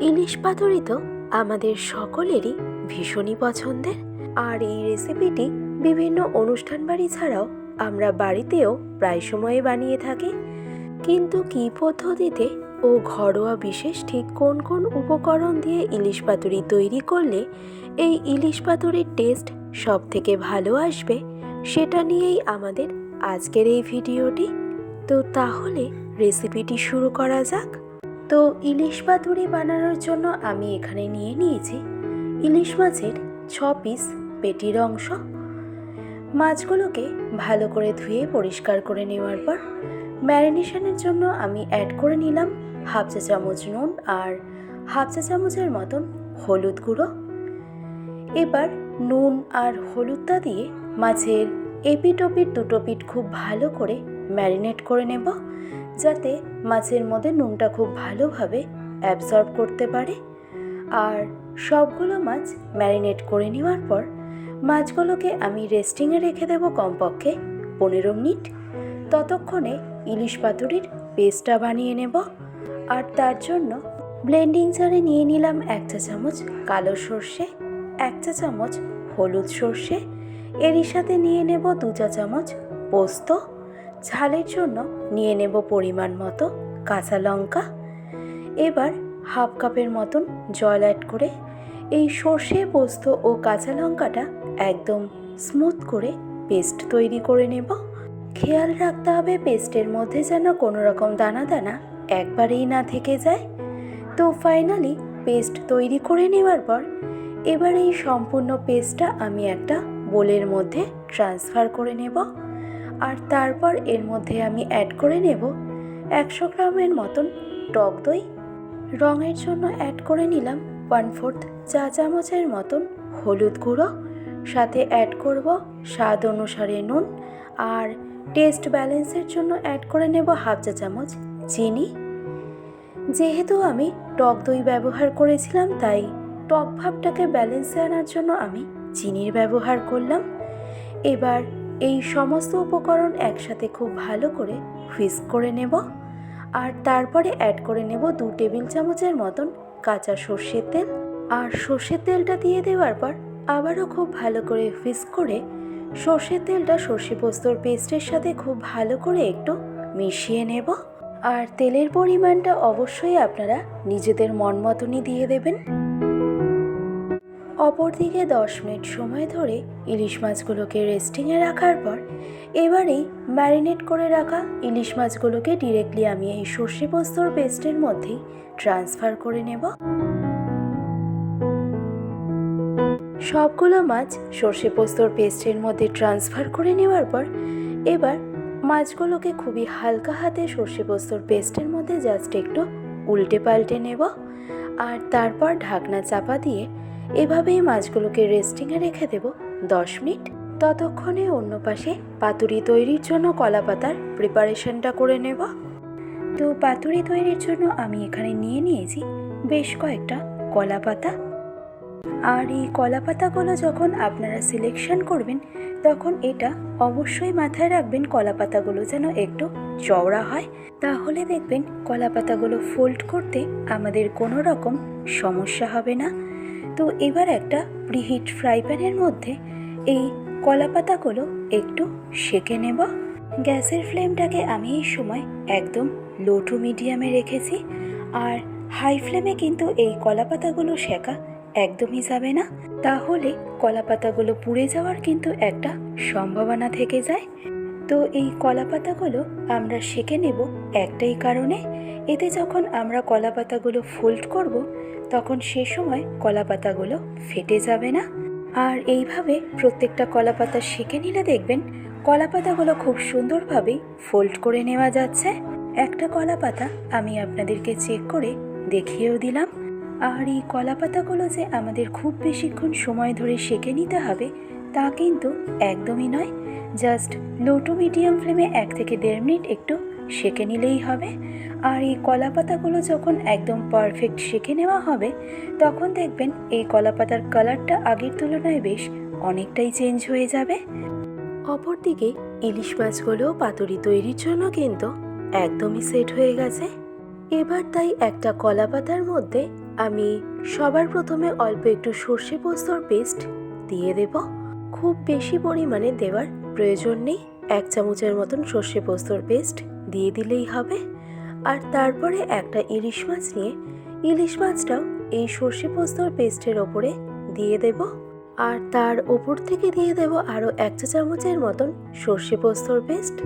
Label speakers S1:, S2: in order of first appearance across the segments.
S1: ইলিশ পাতুরি তো আমাদের সকলেরই ভীষণই পছন্দের। আর এই রেসিপিটি বিভিন্ন অনুষ্ঠান বাড়ি ছাড়াও আমরা বাড়িতেও প্রায় সময়ে বানিয়ে থাকি। কিন্তু কী পদ্ধতিতে ও ঘরোয়া বিশেষ ঠিক কোন কোন উপকরণ দিয়ে ইলিশ পাতুরি তৈরি করলে এই ইলিশ পাতুরির টেস্ট সব থেকে ভালো আসবে, সেটা নিয়েই আমাদের আজকের এই ভিডিওটি। তো তাহলে রেসিপিটি শুরু করা যাক। তো ইলিশ পাতুরি বানানোর জন্য আমি এখানে নিয়ে নিয়েছি। ইলিশ মাছের ছ পিস পেটির অংশ। মাছগুলোকে ভালো করে ধুয়ে পরিষ্কার করে নেওয়ার পর ম্যারিনেশনের জন্য আমি অ্যাড করে নিলাম হাফ চা চামচ নুন আর হাফ চা চামচের মতন হলুদ গুঁড়ো। এবার নুন আর হলুদটা দিয়ে মাছের এপিট ওপিট দুটো পিঠ খুব ভালো করে ম্যারিনেট করে নেব। যাতে মাছের মধ্যে নুনটা খুব ভালোভাবে অ্যাবসর্ব করতে পারে। আর সবগুলো মাছ ম্যারিনেট করে নেওয়ার পর মাছগুলোকে আমি রেস্টিংয়ে রেখে দেবো কমপক্ষে পনেরো মিনিট। ততক্ষণে ইলিশ পাতুরির পেস্টটা বানিয়ে নেব। আর তার জন্য ব্লেন্ডিং জারে নিয়ে নিলাম এক চা চামচ কালো সর্ষে, এক চা চামচ হলুদ সর্ষে। এরই সাথে নিয়ে নেব দু চা চামচ পোস্ত। ঝালের জন্য নিয়ে নেব পরিমাণ মতো কাঁচা লঙ্কা। এবার হাফ কাপের মতন জল অ্যাড করে এই সর্ষে পোস্ত ও কাঁচা লঙ্কাটা একদম স্মুথ করে পেস্ট তৈরি করে নেব। খেয়াল রাখতে হবে পেস্টের মধ্যে যেন কোনো রকম দানা দানা একবারেই না থেকে যায়। তো ফাইনালি পেস্ট তৈরি করে নেওয়ার পর এবার এই সম্পূর্ণ পেস্টটা আমি একটা বোলের মধ্যে ট্রান্সফার করে নেব। আর তারপর এর মধ্যে আমি অ্যাড করে নেব একশো গ্রামের মতন টক দই। রঙের জন্য অ্যাড করে নিলাম ওয়ান ফোর্থ চা চামচের মতন হলুদ গুঁড়ো। সাথে অ্যাড করব স্বাদ অনুসারে নুন আর টেস্ট ব্যালেন্সের জন্য অ্যাড করে নেব হাফ চা চামচ চিনি। যেহেতু আমি টক দই ব্যবহার করেছিলাম, তাই টক ভাবটাকে ব্যালেন্সে আনার জন্য আমি চিনির ব্যবহার করলাম। এবার এই সমস্ত উপকরণ একসাথে খুব ভালো করে হুইস্ক করে নেব আর তারপরে অ্যাড করে নেব দু টেবিল চামচের মতন কাঁচা সর্ষের তেল। আর সর্ষের তেলটা দিয়ে দেওয়ার পর আবারও খুব ভালো করে হুইস্ক করে সর্ষের তেলটা সর্ষে পোস্তর পেস্টের সাথে খুব ভালো করে একটু মিশিয়ে নেব। আর তেলের পরিমাণটা অবশ্যই আপনারা নিজেদের মন মতনই দিয়ে দেবেন। অপরদিকে দশ মিনিট সময় ধরে ইলিশ মাছগুলোকে রেস্টিংয়ে রাখার পর এবারেই ম্যারিনেট করে রাখা ইলিশ মাছগুলোকে ডিরেক্টলি আমি এই সর্ষে পোস্তর পেস্টের মধ্যেই ট্রান্সফার করে নেব। সবগুলো মাছ সর্ষে পোস্তর পেস্টের মধ্যে ট্রান্সফার করে নেওয়ার পর এবার মাছগুলোকে খুবই হালকা হাতে সর্ষে পোস্তর পেস্টের মধ্যে জাস্ট একটু উল্টে পাল্টে নেব। আর তারপর ঢাকনা চাপা দিয়ে এভাবেই মাছগুলোকে রেস্টিংয়ে রেখে দেব দশ মিনিট। ততক্ষণে অন্য পাশে পাতুরি তৈরির জন্য কলা পাতার প্রিপারেশনটা করে নেব। তো পাতুরি তৈরির জন্য আমি এখানে নিয়ে নিয়েছি বেশ কয়েকটা কলা পাতা। আর এই কলা পাতাগুলো যখন আপনারা সিলেকশন করবেন, তখন এটা অবশ্যই মাথায় রাখবেন কলা পাতাগুলো যেন একটু চওড়া হয়। তাহলে দেখবেন কলা পাতাগুলো ফোল্ড করতে আমাদের কোনো রকম সমস্যা হবে না। তো এবার একটা প্রিহিট ফ্রাই প্যানের মধ্যে এই কলা পাতাগুলো একটু সেকে নেব। গ্যাসের ফ্লেমটাকে আমি এই সময় একদম লো টু মিডিয়ামে রেখেছি। আর হাই ফ্লেমে কিন্তু এই কলা পাতাগুলো শেখা একদমই যাবে না। তাহলে কলা পাতাগুলো পুড়ে যাওয়ার কিন্তু একটা সম্ভাবনা থেকে যায়। তো এই কলা পাতাগুলো আমরা সেকে নেব একটাই কারণে, এতে যখন আমরা কলা পাতাগুলো ফোল্ড করব, তখন সে সময় কলা পাতাগুলো ফেটে যাবে না। আর এইভাবে প্রত্যেকটা কলা পাতা সেকে নিলে দেখবেন কলা পাতাগুলো খুব সুন্দরভাবেই ফোল্ড করে নেওয়া যাচ্ছে। একটা কলা পাতা আমি আপনাদেরকে চেক করে দেখিয়েও দিলাম। আর এই কলা পাতাগুলো যে আমাদের খুব বেশিক্ষণ সময় ধরে সেকে নিতে হবে তা কিন্তু একদমই নয়। জাস্ট লো টু মিডিয়াম ফ্লেমে এক থেকে দেড় মিনিট একটু সেকে নিলেই হবে। আর এই কলা পাতাগুলো যখন একদম পারফেক্ট সেকে নেওয়া হবে, তখন দেখবেন এই কলা পাতার কালারটা আগের তুলনায় বেশ অনেকটাই চেঞ্জ হয়ে যাবে। অপরদিকে ইলিশ মাছগুলো পাতুরি তৈরির জন্য কিন্তু একদমই সেট হয়ে গেছে। এবার তাই একটা কলা পাতার মধ্যে আমি সবার প্রথমে অল্প একটু সর্ষে পোস্তর পেস্ট দিয়ে দেব। খুব বেশি পরিমাণে দেওয়ার প্রয়োজন নেই। এক চামচের মতন সর্ষে পোস্তর পেস্ট দিয়ে দিলেই হবে। আর তারপরে একটা ইলিশ মাছ নিয়ে ইলিশ মাছটাও এই সর্ষে পোস্তর পেস্টের ওপরে দিয়ে দেব। আর তার ওপর থেকে দিয়ে দেব আরও এক চা চামচের মতন সর্ষে পোস্তর পেস্ট।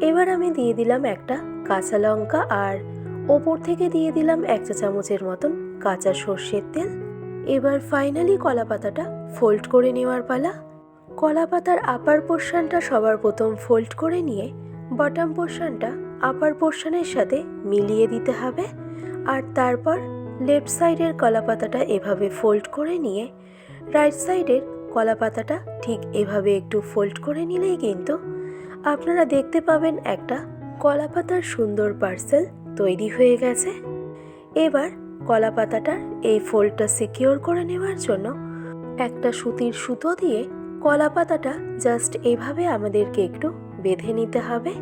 S1: এবার আমি দিয়ে দিলাম একটা কাঁচা লঙ্কা আর ওপর থেকে দিয়ে দিলাম এক চা চামচের মতন কাঁচা সর্ষের তেল। এবার ফাইনালি কলা পাতাটা ফোল্ড করে নেওয়ার পালা। কলা পাতার আপার পোর্শনটা সবার প্রথম ফোল্ড করে নিয়ে বটম পোর্শনটা আপার পোর্শনের সাথে মিলিয়ে দিতে হবে। আর তারপর লেফট সাইডের কলা পাতাটা এভাবে ফোল্ড করে নিয়ে রাইট সাইডের কলা পাতাটা ঠিক এভাবে একটু ফোল্ড করে নিলেই কিন্তু আপনারা দেখতে পাবেন একটা কলা পাতার সুন্দর পার্সেল তৈরি হয়ে গেছে। এবার কলা পাতাটার এই ফোল্ডটা সিকিওর করে নেওয়ার জন্য একটা সুতির সুতো দিয়ে কলা পাতাটা জাস্ট এভাবে আমাদেরকে একটু বেঁধে নিতে হবে।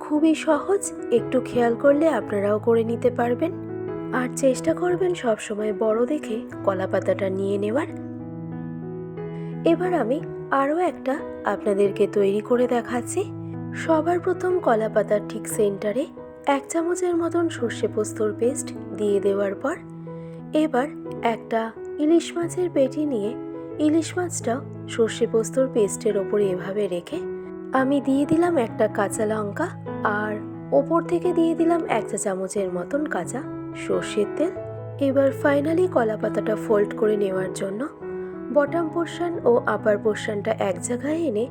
S1: খুবই সহজ, একটু খেয়াল করলে আপনারাও করে নিতে পারবেন। আর চেষ্টা করবেন সব সময় বড় দেখে কলা পাতাটা নিয়ে নেওয়ার। এবার আমি আরও একটা আপনাদেরকে তৈরি করে দেখাচ্ছি। সবার প্রথম কলা পাতার ঠিক সেন্টারে এক চামচের মতন সর্ষে পোস্তর পেস্ট দিয়ে দেওয়ার পর, এবার একটা ইলিশ মাছের পেটি নিয়ে ইলিশ মাছটাও সর্ষে পোস্তর পেস্টের ওপরে এভাবে রেখে আমি দিয়ে দিলাম একটা কাঁচা লঙ্কা আর ওপর থেকে দিয়ে দিলাম এক চা চামচের মতন কাঁচা সর্ষের তেল। এবার ফাইনালি কলা পাতাটা ফোল্ড করে নেওয়ার জন্য বটাম পোর্শন ও আপার পোর্শনটা এক জায়গায় এনে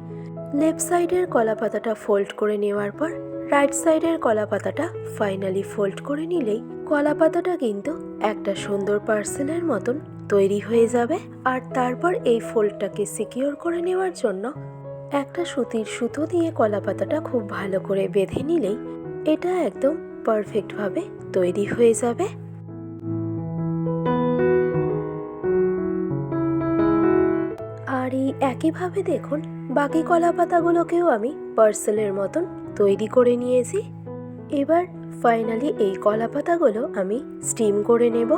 S1: লেফট সাইডের কলা পাতাটা ফোল্ড করে নেওয়ার পর রাইট সাইডের কলা পাতাটা ফাইনালি ফোল্ড করে নিলেই কলা পাতাটা কিন্তু একটা সুন্দর পার্সেলের মতন তৈরি হয়ে যাবে আর তারপর এই ফোল্ডটাকে সিকিওর করে নেওয়ার জন্য একটা সুতির সুতো দিয়ে কলা পাতাটা খুব ভালো করে বেঁধে নিলেই এটা একদম পারফেক্টভাবে তৈরি হয়ে যাবে। আর এই একইভাবে দেখুন, বাকি কলা পাতাগুলোকেও আমি পার্সেলের মতন তৈরি করে নিয়েছি। এবার ফাইনালি এই কলা পাতাগুলো আমি স্টিম করে নেব।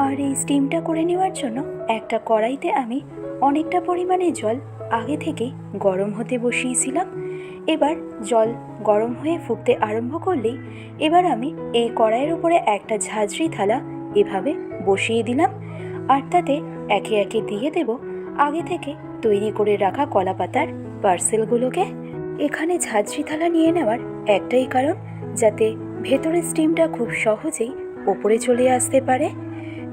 S1: আর এই স্টিমটা করে নেওয়ার জন্য একটা কড়াইতে আমি অনেকটা পরিমাণে জল আগে থেকে গরম হতে বসিয়েছিলাম। এবার জল গরম হয়ে ফুটতে আরম্ভ করলেই এবার আমি এই কড়াইয়ের উপরে একটা ঝাঁঝরি থালা এভাবে বসিয়ে দিলাম। আর তাতে একে একে দিয়ে দেব আগে থেকে তৈরি করে রাখা কলা পাতার পার্সেলগুলোকে। এখানে ঝাঁঝরি থালা নিয়ে নেওয়ার একটাই কারণ, যাতে ভেতরের স্টিমটা খুব সহজেই ওপরে চলে আসতে পারে।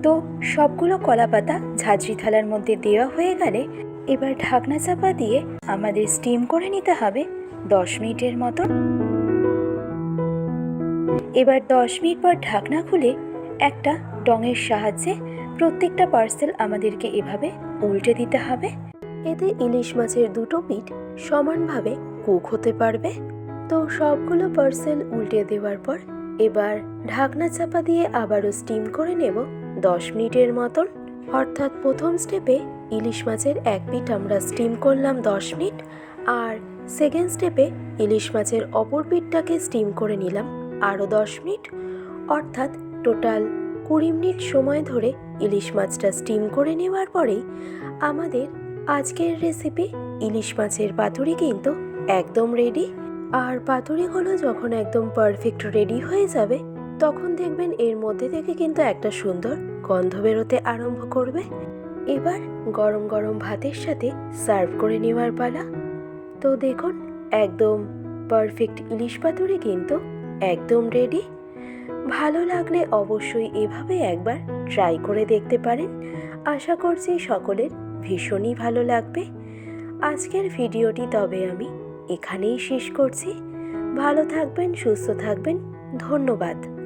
S1: তো সবগুলো কলা পাতা ঝাঁঝরি থালার মধ্যে দেওয়া হয়ে গেলে এবার ঢাকনা চাপা দিয়ে আমাদের স্টিম করে নিতে হবে দশ মিনিটের মতো। এবার দশ মিনিট পর ঢাকনা খুলে একটা টঙের সাহায্যে প্রত্যেকটা পার্সেল আমাদেরকে এভাবে উল্টে দিতে হবে। এতে ইলিশ মাছের দুটো পিঠ সমানভাবে কুক হতে পারবে। তো সবগুলো পার্সেল উল্টে দেওয়ার পর এবার ঢাকনা চাপা দিয়ে আবারও স্টিম করে নেব। দশ মিনিটের মতন। অর্থাৎ প্রথম স্টেপে ইলিশ মাছের এক পিঠ আমরা স্টিম করলাম দশ মিনিট আর সেকেন্ড স্টেপে ইলিশ মাছের অপর পিঠটাকে স্টিম করে নিলাম আরও দশ মিনিট। অর্থাৎ টোটাল কুড়ি মিনিট সময় ধরে ইলিশ মাছটা স্টিম করে নেওয়ার পরেই আমাদের আজকের রেসিপি ইলিশ মাছের পাতুরি কিন্তু একদম রেডি আর পাতুরিগুলো যখন একদম পারফেক্ট রেডি হয়ে যাবে তখন দেখবেন এর মধ্যে থেকে কিন্তু একটা সুন্দর গন্ধ বেরোতে আরম্ভ করবে। এবার গরম গরম ভাতের সাথে সার্ভ করে নেওয়ার পালা। তো দেখুন, একদম পারফেক্ট ইলিশ পাতুরি কিন্তু একদম রেডি ভালো লাগলে অবশ্যই এভাবে একবার ট্রাই করে দেখতে পারেন। আশা করছি সকলের ভীষণই ভালো লাগবে। আজকের ভিডিওটি তবে আমি এখানেই শেষ করছি। ভালো থাকবেন, সুস্থ থাকবেন। ধন্যবাদ।